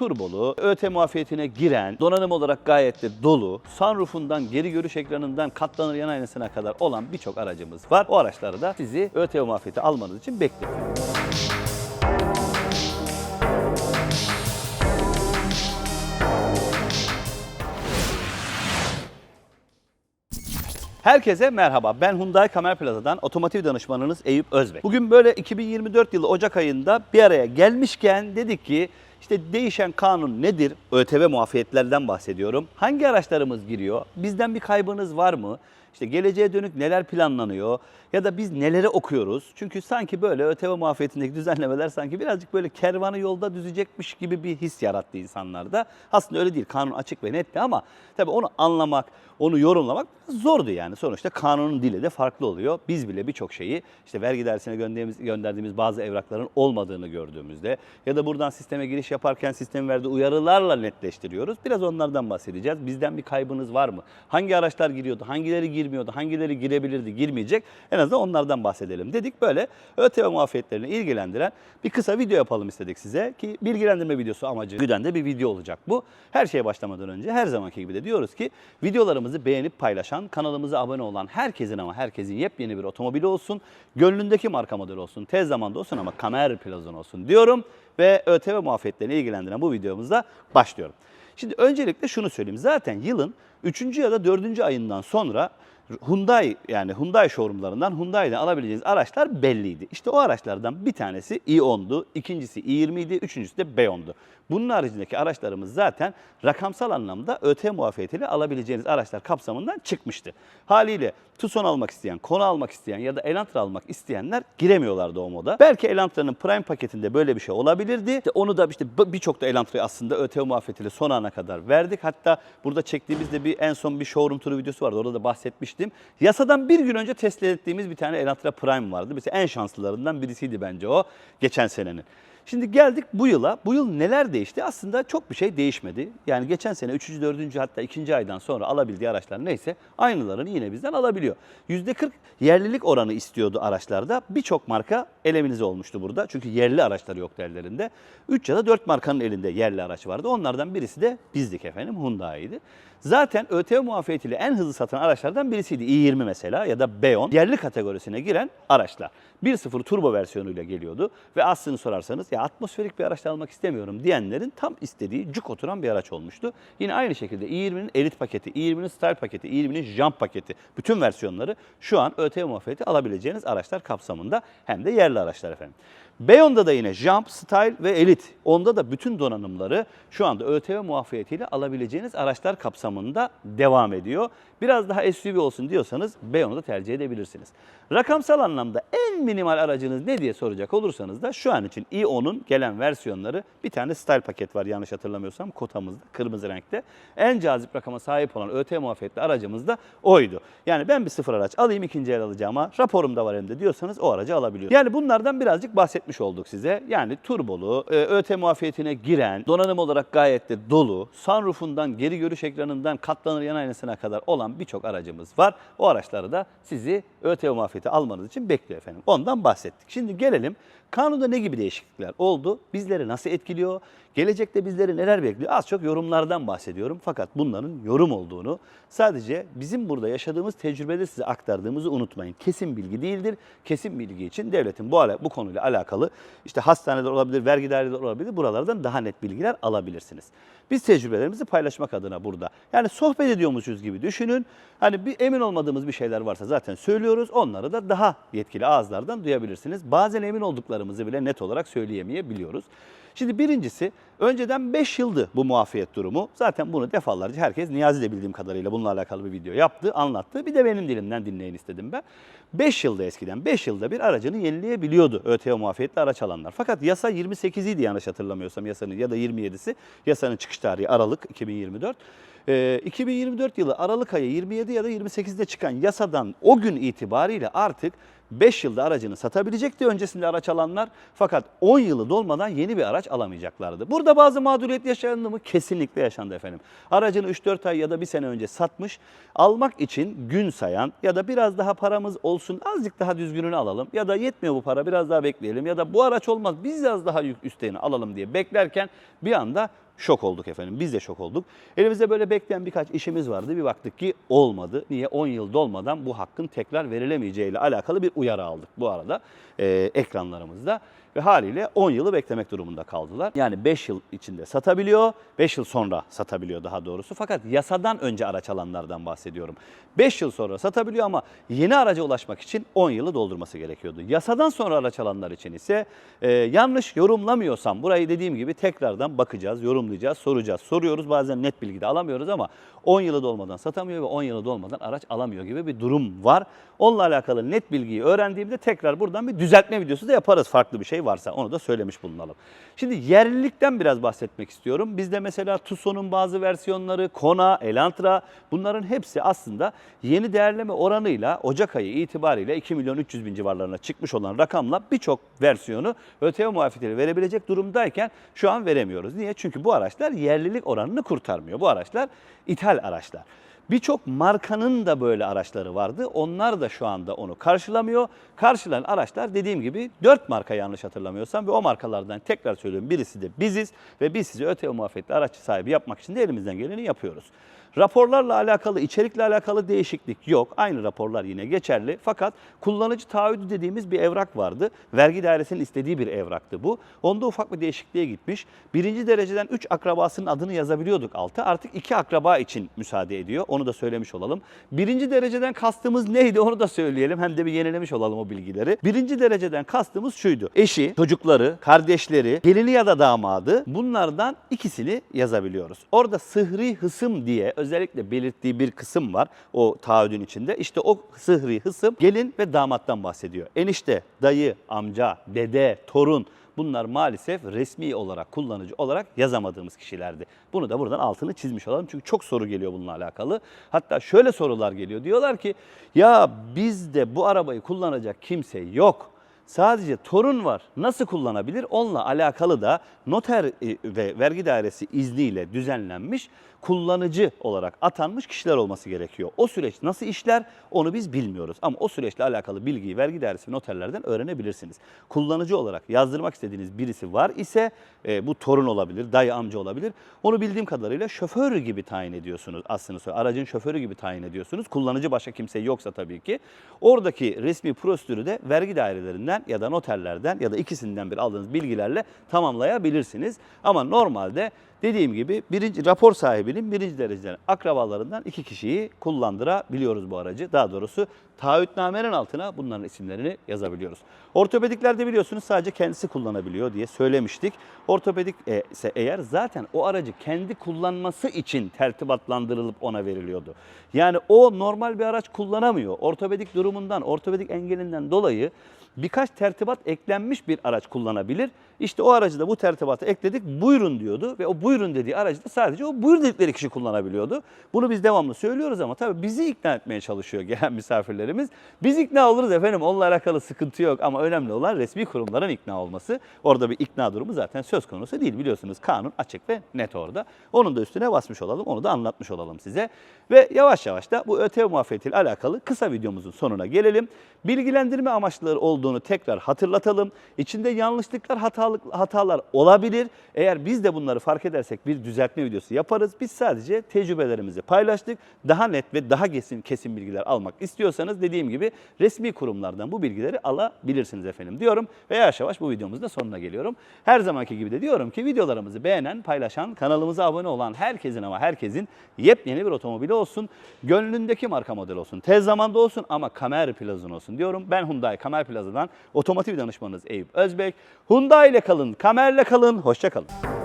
turbolu, ÖT muafiyetine giren, donanım olarak gayet de dolu, sunroofundan, geri görüş ekranından katlanır yan aynasına kadar olan birçok aracımız var. O araçları da sizi ÖT muafiyeti almanız için bekliyorum. Herkese merhaba. Ben Hyundai Kamer Plaza'dan otomotiv danışmanınız Eyüp Özbek. Bugün böyle 2024 yılı Ocak ayında bir araya gelmişken dedik ki işte değişen kanun nedir? ÖTV muafiyetlerden bahsediyorum. Hangi araçlarımız giriyor? Bizden bir kaybınız var mı? İşte geleceğe dönük neler planlanıyor? Ya da biz neleri okuyoruz? Çünkü sanki böyle ÖTV muafiyetindeki düzenlemeler sanki birazcık böyle kervanı yolda düzecekmiş gibi bir his yarattı insanlarda. Aslında öyle değil. Kanun açık ve netti ama tabii onu anlamak, onu yorumlamak zordu yani. Sonuçta kanunun dili de farklı oluyor. Biz bile birçok şeyi işte vergi dairesine gönderdiğimiz, gönderdiğimiz bazı evrakların olmadığını gördüğümüzde ya da buradan sisteme giriş yaparken sistem verdiği uyarılarla netleştiriyoruz. Biraz onlardan bahsedeceğiz. Bizden bir kaybınız var mı? Hangi araçlar giriyordu? Hangileri girmiyordu? Hangileri girebilirdi, girmeyecek? En azından onlardan bahsedelim dedik. Böyle ÖTV muafiyetlerini ilgilendiren bir kısa video yapalım istedik size ki bilgilendirme videosu amacı güden de bir video olacak bu. Her şeye başlamadan önce her zamanki gibi de diyoruz ki videolarımızı beğenip paylaşan, kanalımıza abone olan herkesin ama herkesin yepyeni bir otomobili olsun, gönlündeki marka model olsun, tez zamanda olsun ama kamer plazon olsun diyorum ve ÖTV muafiyetlerini ilgilendiren bu videomuzda başlıyorum. Şimdi öncelikle şunu söyleyeyim. Zaten yılın 3. ya da 4. ayından sonra Hyundai yani Hyundai showroomlarından Hyundai'den alabileceğiniz araçlar belliydi. İşte o araçlardan bir tanesi i10'du, ikincisi i20 idi, üçüncüsü de B10'du. Bunun haricindeki araçlarımız zaten rakamsal anlamda ÖT muafiyetiyle alabileceğiniz araçlar kapsamından çıkmıştı. Haliyle Tucson almak isteyen, Kona almak isteyen ya da Elantra almak isteyenler giremiyorlardı o moda. Belki Elantra'nın Prime paketinde böyle bir şey olabilirdi. İşte onu da işte birçok da Elantra'yı aslında ÖT muafiyetiyle son ana kadar verdik. Hatta burada çektiğimizde bir en son bir showroom turu videosu vardı. Orada da bahsetmiştim. Yasadan bir gün önce test ettiğimiz bir tane Elantra Prime vardı. Mesela en şanslılarından birisiydi bence o geçen senenin. Şimdi geldik bu yıla. Bu yıl neler değişti? Aslında çok bir şey değişmedi. Yani geçen sene 3. 4. hatta 2. aydan sonra alabildiği araçlar neyse aynılarını yine bizden alabiliyor. %40 yerlilik oranı istiyordu araçlarda. Birçok marka eleminize olmuştu burada. Çünkü yerli araçları yoktu ellerinde. 3 ya da 4 markanın elinde yerli araç vardı. Onlardan birisi de bizdik efendim Hyundai'ydi. Zaten ÖTV muafiyetiyle en hızlı satan araçlardan birisiydi. i20 mesela ya da B10 yerli kategorisine giren araçlar. 1.0 turbo versiyonuyla geliyordu ve aslını sorarsanız ya atmosferik bir araç almak istemiyorum diyenlerin tam istediği cuk oturan bir araç olmuştu. Yine aynı şekilde i20'nin elit paketi, i20'nin style paketi, i20'nin jump paketi bütün versiyonları şu an ÖTV muafiyeti alabileceğiniz araçlar kapsamında hem de yerli araçlar efendim. Beyond'da da yine Jump, Style ve Elite. Onda da bütün donanımları şu anda ÖTV muafiyetiyle alabileceğiniz araçlar kapsamında devam ediyor. Biraz daha SUV olsun diyorsanız Beyond'u da tercih edebilirsiniz. Rakamsal anlamda en minimal aracınız ne diye soracak olursanız da şu an için i10'un gelen versiyonları bir tane Style paket var yanlış hatırlamıyorsam kotamızda kırmızı renkte. En cazip rakama sahip olan ÖTV muafiyetli aracımız da oydu. Yani ben bir sıfır araç alayım ikinci el alacağım ama raporum da var elimde diyorsanız o aracı alabiliyorsunuz. Yani bunlardan birazcık bahsetmiş olduk size. Yani turbolu, e, ÖT muafiyetine giren, donanım olarak gayet de dolu, sunroofundan, geri görüş ekranından katlanır yan aynasına kadar olan birçok aracımız var. O araçları da sizi ÖTV muafiyeti almanız için bekliyor efendim. Ondan bahsettik. Şimdi gelelim kanunda ne gibi değişiklikler oldu? Bizleri nasıl etkiliyor? Gelecekte bizleri neler bekliyor? Az çok yorumlardan bahsediyorum. Fakat bunların yorum olduğunu sadece bizim burada yaşadığımız tecrübede size aktardığımızı unutmayın. Kesin bilgi değildir. Kesin bilgi için devletin bu, bu konuyla alakalı işte hastaneler olabilir, vergi daireleri olabilir. Buralardan daha net bilgiler alabilirsiniz. Biz tecrübelerimizi paylaşmak adına burada. Yani sohbet ediyormuşuz gibi düşünün. Hani bir emin olmadığımız bir şeyler varsa zaten söylüyoruz. Onları da daha yetkili ağızlardan duyabilirsiniz. Bazen emin olduklarımızı bile net olarak söyleyemeyebiliyoruz. Şimdi birincisi önceden 5 yıldı bu muafiyet durumu. Zaten bunu defalarca herkes Niyazi de bildiğim kadarıyla bununla alakalı bir video yaptı, anlattı. Bir de benim dilimden dinleyin istedim ben. 5 yılda eskiden 5 yılda bir aracını yenileyebiliyordu ÖTV muafiyetli araç alanlar. Fakat yasa 28 idi yanlış hatırlamıyorsam yasanın ya da 27'si. Yasanın çıkış tarihi Aralık 2024. Ee, 2024 yılı Aralık ayı 27 ya da 28'de çıkan yasadan o gün itibariyle artık 5 yılda aracını satabilecekti öncesinde araç alanlar. Fakat 10 yılı dolmadan yeni bir araç alamayacaklardı. Burada bazı mağduriyet yaşandı mı? Kesinlikle yaşandı efendim. Aracını 3-4 ay ya da bir sene önce satmış, almak için gün sayan ya da biraz daha paramız olsun azıcık daha düzgününü alalım ya da yetmiyor bu para biraz daha bekleyelim ya da bu araç olmaz biz biraz daha yük üstlerini alalım diye beklerken bir anda Şok olduk efendim. Biz de şok olduk. Elimizde böyle bekleyen birkaç işimiz vardı. Bir baktık ki olmadı. Niye? 10 yıl dolmadan bu hakkın tekrar verilemeyeceğiyle alakalı bir uyarı aldık bu arada e, ekranlarımızda. Ve haliyle 10 yılı beklemek durumunda kaldılar. Yani 5 yıl içinde satabiliyor, 5 yıl sonra satabiliyor daha doğrusu. Fakat yasadan önce araç alanlardan bahsediyorum. 5 yıl sonra satabiliyor ama yeni araca ulaşmak için 10 yılı doldurması gerekiyordu. Yasadan sonra araç alanlar için ise e, yanlış yorumlamıyorsam burayı dediğim gibi tekrardan bakacağız, yorumlayacağız, soracağız. Soruyoruz bazen net bilgi de alamıyoruz ama 10 yılı dolmadan satamıyor ve 10 yılı dolmadan araç alamıyor gibi bir durum var. Onunla alakalı net bilgiyi öğrendiğimde tekrar buradan bir düzeltme videosu da yaparız farklı bir şey varsa onu da söylemiş bulunalım. Şimdi yerlilikten biraz bahsetmek istiyorum. Bizde mesela Tucson'un bazı versiyonları, Kona, Elantra bunların hepsi aslında yeni değerleme oranıyla Ocak ayı itibariyle 2 milyon 300 bin civarlarına çıkmış olan rakamla birçok versiyonu ÖTV muafiyetiyle verebilecek durumdayken şu an veremiyoruz. Niye? Çünkü bu araçlar yerlilik oranını kurtarmıyor. Bu araçlar ithal araçlar. Birçok markanın da böyle araçları vardı. Onlar da şu anda onu karşılamıyor. Karşılayan araçlar dediğim gibi 4 marka yanlış hatırlamıyorsam ve o markalardan tekrar söylüyorum birisi de biziz ve biz sizi ÖTV muafiyetli araç sahibi yapmak için de elimizden geleni yapıyoruz. Raporlarla alakalı, içerikle alakalı değişiklik yok. Aynı raporlar yine geçerli. Fakat kullanıcı taahhüdü dediğimiz bir evrak vardı. Vergi dairesinin istediği bir evraktı bu. Onda ufak bir değişikliğe gitmiş. Birinci dereceden 3 akrabasının adını yazabiliyorduk alta. Artık 2 akraba için müsaade ediyor. Onu da söylemiş olalım. Birinci dereceden kastımız neydi onu da söyleyelim. Hem de bir yenilemiş olalım o bilgileri. Birinci dereceden kastımız şuydu. Eşi, çocukları, kardeşleri, gelini ya da damadı bunlardan ikisini yazabiliyoruz. Orada sıhri hısım diye özellikle belirttiği bir kısım var o taahhüdün içinde. İşte o sıhri hısım gelin ve damattan bahsediyor. Enişte, dayı, amca, dede, torun bunlar maalesef resmi olarak kullanıcı olarak yazamadığımız kişilerdi. Bunu da buradan altını çizmiş olalım çünkü çok soru geliyor bununla alakalı. Hatta şöyle sorular geliyor. Diyorlar ki ya bizde bu arabayı kullanacak kimse yok. Sadece torun var. Nasıl kullanabilir? Onunla alakalı da noter e, ve vergi dairesi izniyle düzenlenmiş kullanıcı olarak atanmış kişiler olması gerekiyor. O süreç nasıl işler onu biz bilmiyoruz. Ama o süreçle alakalı bilgiyi vergi dairesi noterlerden öğrenebilirsiniz. Kullanıcı olarak yazdırmak istediğiniz birisi var ise e, bu torun olabilir, dayı amca olabilir. Onu bildiğim kadarıyla şoför gibi tayin ediyorsunuz aslında. Aracın şoförü gibi tayin ediyorsunuz. Kullanıcı başka kimse yoksa tabii ki. Oradaki resmi prosedürü de vergi dairelerinden ya da noterlerden ya da ikisinden bir aldığınız bilgilerle tamamlayabilirsiniz. Ama normalde dediğim gibi birinci rapor sahibinin birinci dereceden akrabalarından iki kişiyi kullandırabiliyoruz bu aracı. Daha doğrusu taahhütnamenin altına bunların isimlerini yazabiliyoruz. Ortopediklerde biliyorsunuz sadece kendisi kullanabiliyor diye söylemiştik. Ortopedik e, ise eğer zaten o aracı kendi kullanması için tertibatlandırılıp ona veriliyordu. Yani o normal bir araç kullanamıyor. Ortopedik durumundan, ortopedik engelinden dolayı birkaç tertibat eklenmiş bir araç kullanabilir. İşte o aracı da bu tertibata ekledik buyurun diyordu ve o buyurun dediği aracı da sadece o buyur dedikleri kişi kullanabiliyordu. Bunu biz devamlı söylüyoruz ama tabii bizi ikna etmeye çalışıyor gelen misafirlerimiz. Biz ikna oluruz efendim onunla alakalı sıkıntı yok ama önemli olan resmi kurumların ikna olması. Orada bir ikna durumu zaten söz konusu değil biliyorsunuz kanun açık ve net orada. Onun da üstüne basmış olalım onu da anlatmış olalım size. Ve yavaş yavaş da bu ÖTV muafiyetiyle alakalı kısa videomuzun sonuna gelelim. Bilgilendirme amaçları olduğunu tekrar hatırlatalım. İçinde yanlışlıklar, hatalık, hatalar olabilir. Eğer biz de bunları fark edersek bir düzeltme videosu yaparız. Biz sadece tecrübelerimizi paylaştık. Daha net ve daha kesin, kesin bilgiler almak istiyorsanız dediğim gibi resmi kurumlardan bu bilgileri alabilirsiniz efendim diyorum. Ve yavaş yavaş bu videomuzun da sonuna geliyorum. Her zamanki gibi de diyorum ki videolarımızı beğenen, paylaşan, kanalımıza abone olan herkesin ama herkesin yepyeni bir otomobili olsun. Gönlündeki marka model olsun. Tez zamanda olsun ama Kamer Plaza'nın olsun diyorum. Ben Hyundai Kamer Plaza'dan otomotiv danışmanınız Eyüp Özbek. Hyundai ile kalın, Kamer'le kalın, hoşça kalın.